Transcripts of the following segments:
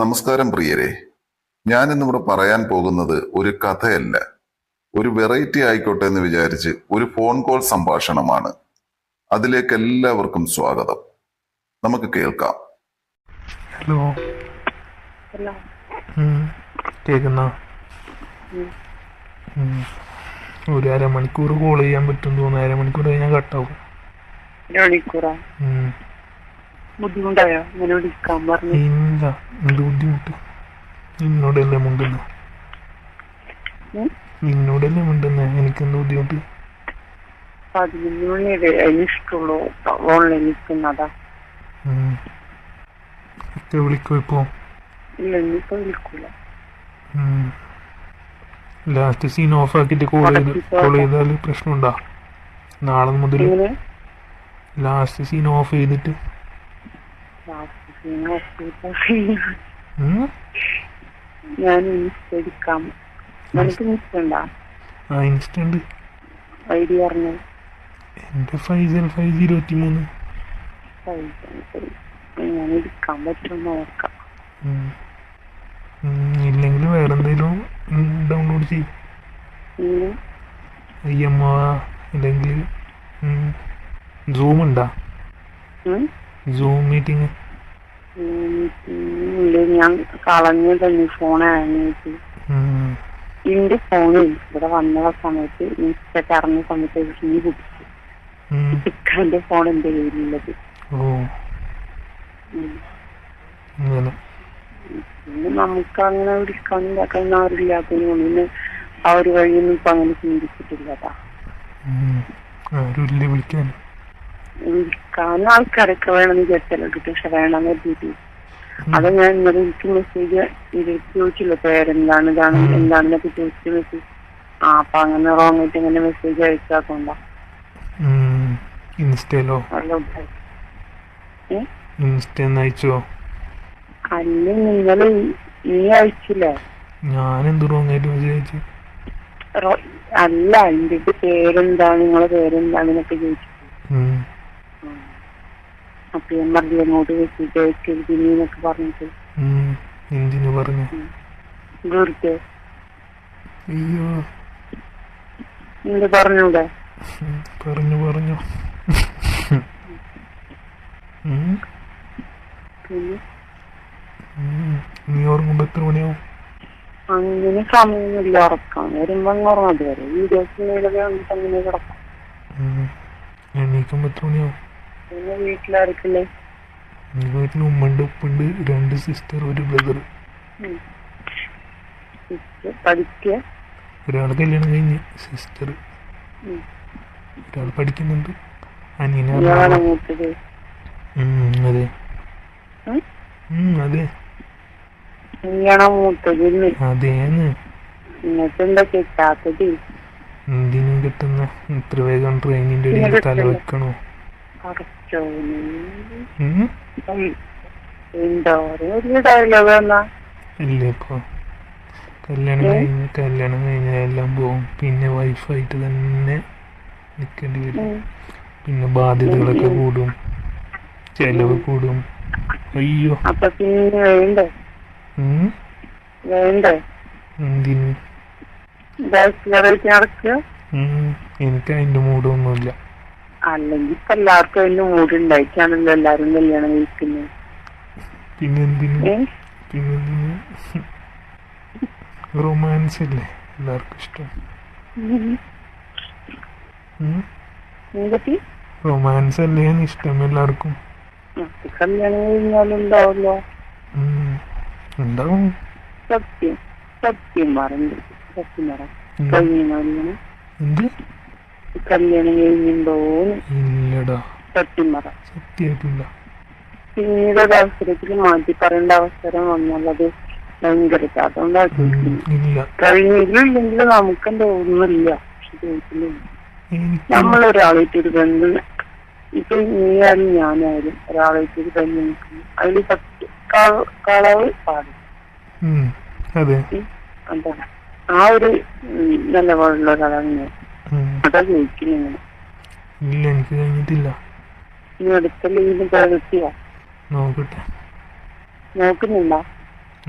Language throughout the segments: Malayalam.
നമസ്കാരം പ്രിയരെ. ഞാൻ ഇന്നിവിടെ പറയാൻ പോകുന്നത് ഒരു കഥയല്ല. ഒരു വെറൈറ്റി ആയിക്കോട്ടെ എന്ന് വിചാരിച്ച് ഒരു ഫോൺ കോൾ സംഭാഷണമാണ്. അതിലേക്ക് എല്ലാവർക്കും സ്വാഗതം. നമുക്ക് കേൾക്കാം. ഹലോ കേൾക്കുന്ന. ഒരു അരമണിക്കൂർ കോൾ ചെയ്യാൻ പറ്റും തോന്നുന്നു. അരമണിക്കൂർ കഴിഞ്ഞാൽ കട്ടാവും. ബുദ്ധിമുട്ടായോ? ഇങ്ങനെ വിളിക്കാൻ പറഞ്ഞു. ഇല്ല എന്ത് ബുദ്ധിമുട്ട്? നിന്നോടല്ലേ മുണ്ടല്ലോ നിന്നോടല്ലേ മുണ്ടെന്ന് എനിക്ക് എന്ത് ബുദ്ധിമുട്ട്? പതിനൊന്ന് മണിയുടെ അതിന് ഇഷ്ടമുള്ളൂ. ഓൺലൈൻ നിൽക്കുന്നതാ ഉം. ഒക്കെ വിളിക്കോ ഇപ്പോ? ഇല്ല ഇനിയിപ്പോ വിളിക്കൂല. ലാസ്റ്റ് സീൻ ഓഫ് ആക്കിയിട്ട് കോൾ ചെയ്ത് കോൾ ചെയ്താൽ പ്രശ്നമുണ്ടോ? നാളെ മുതൽ ലാസ്റ്റ് സീൻ ഓഫ് ചെയ്തിട്ട്? ഞാൻ ഇൻസ്റ്റ എടുക്കാം. നിനക്ക് ഇൻസ്റ്റ ഉണ്ടാ? ആ ഇൻസ്റ്റന്റ് ഐ ഡി പറഞ്ഞു? എന്റെ ഫൈവ് സീറോ ഫൈവ് സീറോ ഇരുപത്തിമൂന്ന് ഞാൻ എടുക്കാൻ പറ്റും നോക്കാം ഉം. ഉം, ഇല്ലെങ്കിൽ വേറെ എന്തെങ്കിലും ഡൗൺലോഡ് ചെയ്യും. ഐ എം അല്ലെങ്കിൽ സൂം ഉണ്ടാ? സൂം മീറ്റിംഗ് ഞാൻ കളഞ്ഞു തന്നെ ഫോൺ ആയിട്ട് എന്റെ ഫോണിൽ ഇവിടെ വന്ന സമയത്ത് ഇൻസ്റ്റൊക്കെ അറിഞ്ഞ സമയത്ത് ഫീ കുടിച്ചു ഇക്കാന്റെ ഫോൺ എന്റെ കയ്യിലുള്ളത് പിന്നെ നമുക്ക് അങ്ങനെ വിളിക്കാൻ ഇതാക്കാൻ ആരില്ലാത്തതിന് പിന്നെ ആ ഒരു വഴിയൊന്നും ഇപ്പൊ അങ്ങനെ ചിന്തിച്ചിട്ടില്ലതാ വിളിക്കാൻ. വിളിക്കാൻ ആൾക്കാരൊക്കെ വേണമെന്ന് വിചാരിച്ചാലോ കിട്ടും. പക്ഷെ വേണമെന്ന് കരുതിയിട്ട് അത് ഞാൻ ഇന്നലെ എനിക്ക് മെസ്സേജ് ചോദിച്ചില്ല. പേരെന്താണ് ഇതാണ് എന്താണെന്നൊക്കെ ചോദിച്ചിട്ട് മെസ്സേജ് ആ അപ്പൊ അങ്ങനെ റോങ് ആയിട്ട് ഇങ്ങനെ മെസ്സേജ് ഉം. ഇൻസ്റ്റയിലോ. അയച്ചോ? അല്ല നിങ്ങൾ ഈ അയച്ചില്ലേ? ഞാൻ എന്ത് റോങ് ആയിട്ട് മെസ്സേജ് അയച്ചു? അല്ല എന്റെ പേരെന്താ നിങ്ങളെ പേരെന്താണെന്നൊക്കെ ചോദിച്ചു. അപ്പൊ ഞാൻ പറഞ്ഞു അങ്ങോട്ട് മെസ്സേജ് അയച്ചിരുന്നൊക്കെ പറഞ്ഞിട്ട്. എന്തിനു പറഞ്ഞു? ഗുരുത്തെ അയ്യോ. എന്ത് പറഞ്ഞൂടെ? പറഞ്ഞു പറഞ്ഞു. നീ ഉറങ്ങുമ്പോ എത്ര മണിയാവും? അങ്ങനെ സമയമൊന്നുമില്ല ഉറക്കാം വരുമ്പോ ഉറങ്ങാതെ വരെ വീഡിയോസ് അങ്ങനെ കിടക്കാം. എണീക്കുമ്പോ എത്ര മണിയാവും? പിന്നെ വീട്ടിൽ ഉമ്മണ്ട് ഉപ്പുണ്ട് രണ്ട് സിസ്റ്റർ ഒരു ബ്രദർ പഠിക്കുക ഒരാൾ കല്യാണം കഴിഞ്ഞ് സിസ്റ്റർ. ഒരാൾ പഠിക്കുന്നുണ്ട് അനിയനെ അതെ. അതെ. അതേന്ന് എന്തിനും കിട്ടുന്ന. ഇത്ര വേഗം ട്രെയിനിന്റെ തല വെക്കണോ? കല്യാണം കഴിഞ്ഞ് കല്യാണം കഴിഞ്ഞാൽ എല്ലാം പോകും. പിന്നെ വൈഫായിട്ട് തന്നെ നിൽക്കേണ്ടി വരും. പിന്നെ ബാധ്യതകളൊക്കെ കൂടും. ചെലവ് കൂടും. അയ്യോ. എന്തിന്? എനിക്ക് അതിന്റെ മൂടൊന്നുമില്ല. അല്ലെങ്കിൽ ഇപ്പൊ എല്ലാവർക്കും അതിന്റെ മൂഡ് ഉണ്ടായിട്ടാണല്ലോ എല്ലാരും കല്യാണം കഴിക്കുന്നത്. റൊമാൻസ് അല്ലേ എല്ലാവർക്കും ഇഷ്ടം. റൊമാൻസ് അല്ലേ ഇഷ്ടം എല്ലാവർക്കും. കല്യാണം കഴിഞ്ഞാലുണ്ടാവല്ലോ. ഉണ്ടാവും. സത്യം. സത്യം പറഞ്ഞു സത്യം പറഞ്ഞു ഉം. കല്യാണം കഴിഞ്ഞിട്ടുണ്ടോന്ന് ഇല്ലടാ. സത്യം പറ. സത്യമായിട്ടില്ല. പിന്നീട് ഒരു അവസരത്തിൽ മാറ്റി പറയേണ്ട അവസരം വന്നുള്ളത് ഭയങ്കര അതുകൊണ്ടാ ഉം, ചോദിക്കുന്നത് ഇല്ല. കഴിഞ്ഞിലും ഇല്ലെങ്കിൽ നമുക്കെന്താ ഒന്നുമില്ല. പക്ഷെ ചോദിക്കുന്നില്ല എനിക്ക് നമ്മളൊരാളായിട്ട് ഒരു ബന്ധം ഇപ്പൊ നീയായാലും ഞാനായാലും ഒരാളായിട്ട് ഒരു ബന്ധം നിൽക്കുന്നു. അതിൽ പത്ത് കള- കളവ് പാടും അതാണ്. ആ ഒരു നിലപാടുള്ള ഒരാളാണ് ഞാൻ. അതാ ചോദിക്കുന്നത് ഇല്ല എനിക്ക് കഴിഞ്ഞിട്ടില്ല. ഇനി അടുത്ത ലീവിന് പ്രവൃത്തിയാ നോക്കട്ടെ. നോക്കുന്നില്ല.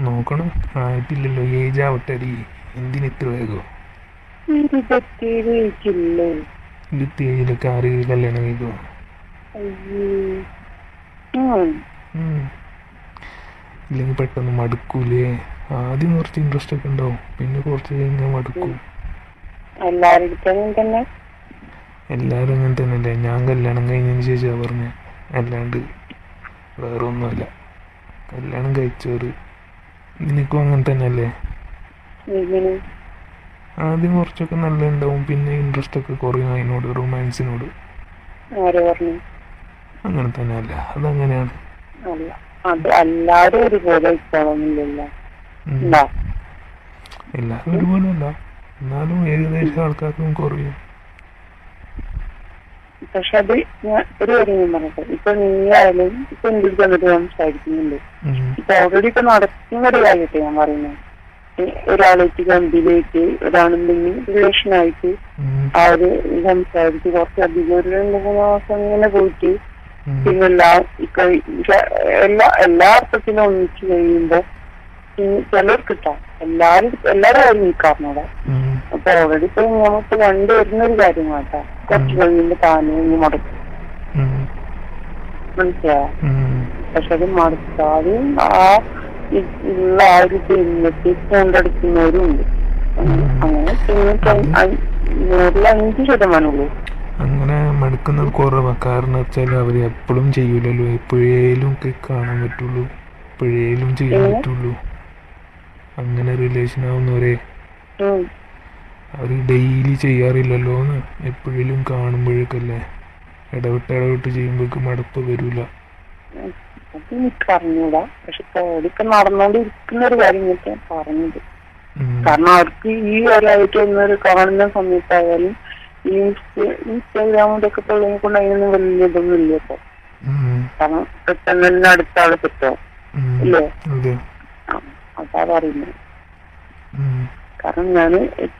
നോക്കണം. ആയിട്ടില്ലല്ലോ. ഏജ് ആവട്ടെ അടി എന്തിന് ഇത്ര വേഗം? ഇരുപത്തിയേഴ് വയസ്സില്ലേ? ഇരുപത്തി ഏഴിലൊക്കെ ആര് കല്യാണം കഴിക്കുമോ. ഇല്ലെങ്കിൽ പെട്ടെന്ന് മടുക്കൂലേ? ആദ്യം കുറച്ച് ഇൻട്രസ്റ്റ് ഒക്കെ ഉണ്ടാവും. പിന്നെ കുറച്ച് കഴിഞ്ഞാൽ മടുക്കും. എല്ലാവരുടെയും തന്നെ? എല്ലാവരും അങ്ങനെ തന്നെയല്ലേ ഞാൻ കല്യാണം കഴിഞ്ഞതിന് ശേഷമാണ് പറഞ്ഞ അല്ലാണ്ട് വേറെ ഒന്നുമല്ല കല്യാണം കഴിച്ചോറ് നിനക്കും അങ്ങനെ തന്നെയല്ലേ ആദ്യം കുറച്ചൊക്കെ നല്ല ഉണ്ടാവും പിന്നെ ഇൻട്രസ്റ്റ് ഒക്കെ കുറയും അതിനോട് റൊമാൻസിനോട് അങ്ങനെ അതങ്ങനെയാണ്. അല്ല അതങ്ങനെയാണ് എല്ലാവരും ഒരുപോലെ ഇല്ല ഒരുപോലെ അല്ല എന്നാലും ഏകദേശം ആൾക്കാർക്കും അറിയാം. പക്ഷെ അത് ഞാൻ ഒരു കാര്യം ഞാൻ പറയട്ടെ ഇപ്പൊ നീ ആയാലും ഇപ്പൊ എന്റെ വന്നിട്ട് സംസാരിക്കുന്നുണ്ട്? ഇപ്പൊ ഓൾറെഡി ഇപ്പൊ നടക്കുന്ന ഒരു കാര്യത്തെ ഞാൻ പറയുന്നത്. ഒരാളേക്ക് കമ്പിയിലേക്ക് ഒരാളുണ്ടെങ്കിൽ റിലേഷൻ ആയിട്ട്. ആ ഒരു സംസാരിച്ച് കുറച്ചധികം ഒരു രണ്ട് മൂന്ന് മാസം ഇങ്ങനെ പോയിട്ട് പിന്നെ എല്ലാ ഇപ്പൊ എല്ലാ എല്ലാ അർത്ഥത്തിലും ഒന്നിച്ച് കഴിയുമ്പോ ചിലർക്ക് കിട്ടാം എല്ലാരും എല്ലാരും ആരും നിൽക്കാറുണ്ട് ഉം. അപ്പൊ ഓൾറെഡി ഇപ്പൊ നമുക്ക് കണ്ടുവരുന്ന ഒരു കാര്യം മാറ്റാ കുറച്ച് കഴിയുമ്പോ താനെ ഒന്ന് മുടക്കും. മനസ്സിലായോ. പക്ഷെ അത് മടുക്കാതെ ആ ഉള്ള ആ ഒരു ജന്മത്തിൽ കൊണ്ടെടുക്കുന്നവരും ഉണ്ട്. അങ്ങനെ നൂറിൽ അഞ്ച് ശതമാനമുള്ളൂ. അങ്ങനെ മടുക്കുന്നത് കുറവാ. കാരണം വെച്ചാൽ അവർ എപ്പോഴും ചെയ്യൂലല്ലോ. എപ്പോഴേലും ഒക്കെ കാണാൻ പറ്റുള്ളൂ. എപ്പോഴേലും ചെയ്യാൻ? പറ്റുള്ളൂ. അങ്ങനെ റിലേഷൻ ആവുന്നവരെ. അവർ ഡെയിലി ചെയ്യാറില്ലല്ലോ എന്ന് എപ്പോഴും കാണുമ്പോഴേക്കല്ലേ. ഇടവിട്ട് ഇടവിട്ട് ചെയ്യുമ്പോഴേക്ക് മടുപ്പ് വരൂല. അത് എനിക്ക് അറിഞ്ഞൂടാ പക്ഷെ ഇപ്പൊ നടന്നുകൊണ്ടിരിക്കുന്ന ഒരു കാര്യം ഞാൻ പറഞ്ഞത്. ഉം. കാരണം അവർക്ക് ഈ ഒരാഴ്ച ഒന്നൊരു കാണുന്ന സമയത്തായാലും ഈ ഇൻസ്റ്റ- ഇൻസ്റ്റാഗ്രാമിന്റെ ഒക്കെ തൊഴിലിനെ കൊണ്ട് അതിനൊന്നും വലിയ ഇതൊന്നും ഇല്ല കാരണം പെട്ടെന്ന് തന്നെ അടുത്ത ആൾ ഇല്ലേ? അതാ. പറയുന്നത്. കാരണം ഞാൻ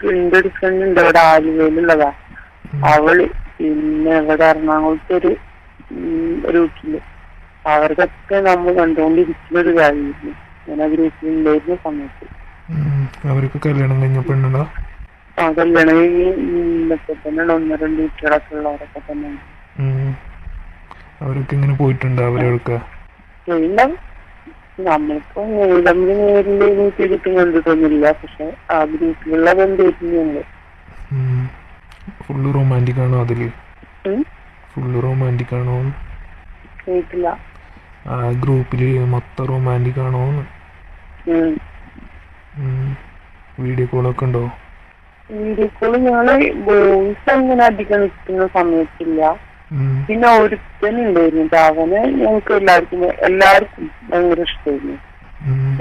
എന്റെ ഒരു ഫ്രണ്ട് ഉണ്ട് അവിടെ ആലുവയിലുള്ളതാ. അവൾ പിന്നെ ഇവിടെ എറണാകുളത്ത് ഒരു വീട്ടിൽ അവർക്കൊക്കെ നമ്മൾ കണ്ടുകൊണ്ടിരിക്കുന്ന ഒരു കാര്യമായിരുന്നു ഞാൻ ആ ഗ്രൂപ്പിലുണ്ടായിരുന്ന സമയത്ത്. അവർക്ക് കല്യാണം കഴിഞ്ഞ പെണ്ണുണ്ടോ? ആ കല്യാണം കഴിഞ്ഞൊക്കെ തന്നെ ഒന്ന് രണ്ട് കുട്ടികളൊക്കെ ഉള്ളവരൊക്കെ തന്നെ. അവരൊക്കെ ഇങ്ങനെ പോയിട്ടുണ്ട് അവരൊക്കെ നമ്മളിപ്പോ തമ്മിൽ നേരിൽ ചെയ്തിട്ട് കണ്ടിട്ടൊന്നുമില്ല പക്ഷെ ആ ഗ്രൂപ്പിലുള്ള ബന്ധുണ്ട് ഫുള്ള് റൊമാന്റിക് ആണോ അതിൽ? ഫുള്ള് റൊമാന്റിക് ആണോ? കേട്ടില്ല. ആ ഗ്രൂപ്പിൽ മൊത്തം റൊമാന്റിക് ആണോ. വീഡിയോ കോളൊക്കെ ഉണ്ടോ? വീഡിയോ കോൾ ഞങ്ങൾ ബോയ്സ് അങ്ങനെ അധികം നിൽക്കുന്ന സമയത്തില്ല. പിന്നെ ഒരുത്തനുണ്ടായിരുന്നു അവന് ഞങ്ങൾക്ക് എല്ലാവർക്കും എല്ലാവർക്കും ഭയങ്കര ഇഷ്ടമായിരുന്നു.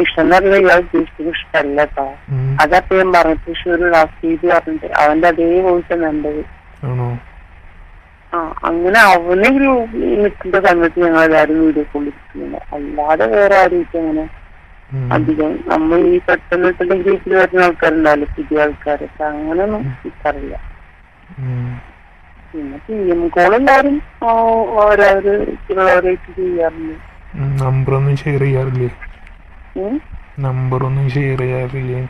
ഇഷ്ടം എന്ന് പറഞ്ഞാൽ ഇയാൾ ഉദ്ദേശിച്ചത് ഇഷ്ടമല്ല കേട്ടോ. അതപ്പോ ഞാൻ പറഞ്ഞു തൃശ്ശൂർ റാസീദ് പറഞ്ഞിട്ട് അവന്റെ അതേ വോയിസ് തന്നെ ഉണ്ടത് ആ അങ്ങനെ അവനെ ഒരു നിൽക്കുന്ന സമയത്ത് ഞങ്ങൾ എല്ലാവരും വീഡിയോ കൊണ്ടിരിക്കുന്നുണ്ട് അല്ലാതെ വേറെ ആരും അങ്ങനെ. അധികം നമ്മൾ ഈ പെട്ടെന്ന് ഗ്രൂപ്പിൽ വരുന്ന ആൾക്കാരുണ്ടാവില്ല? പുതിയ ആൾക്കാരൊക്കെ. അങ്ങനെയൊന്നും ഉം. പിന്നെ പി എം കോൾ എല്ലാവരും ഓരോരു ഓരോരായിട്ട് ചെയ്യാറുണ്ട് നമ്പറൊന്നും ഷെയർ ചെയ്യാറില്ലേ. നമ്പറൊന്നും ഷെയർ ചെയ്യാറില്ലേ?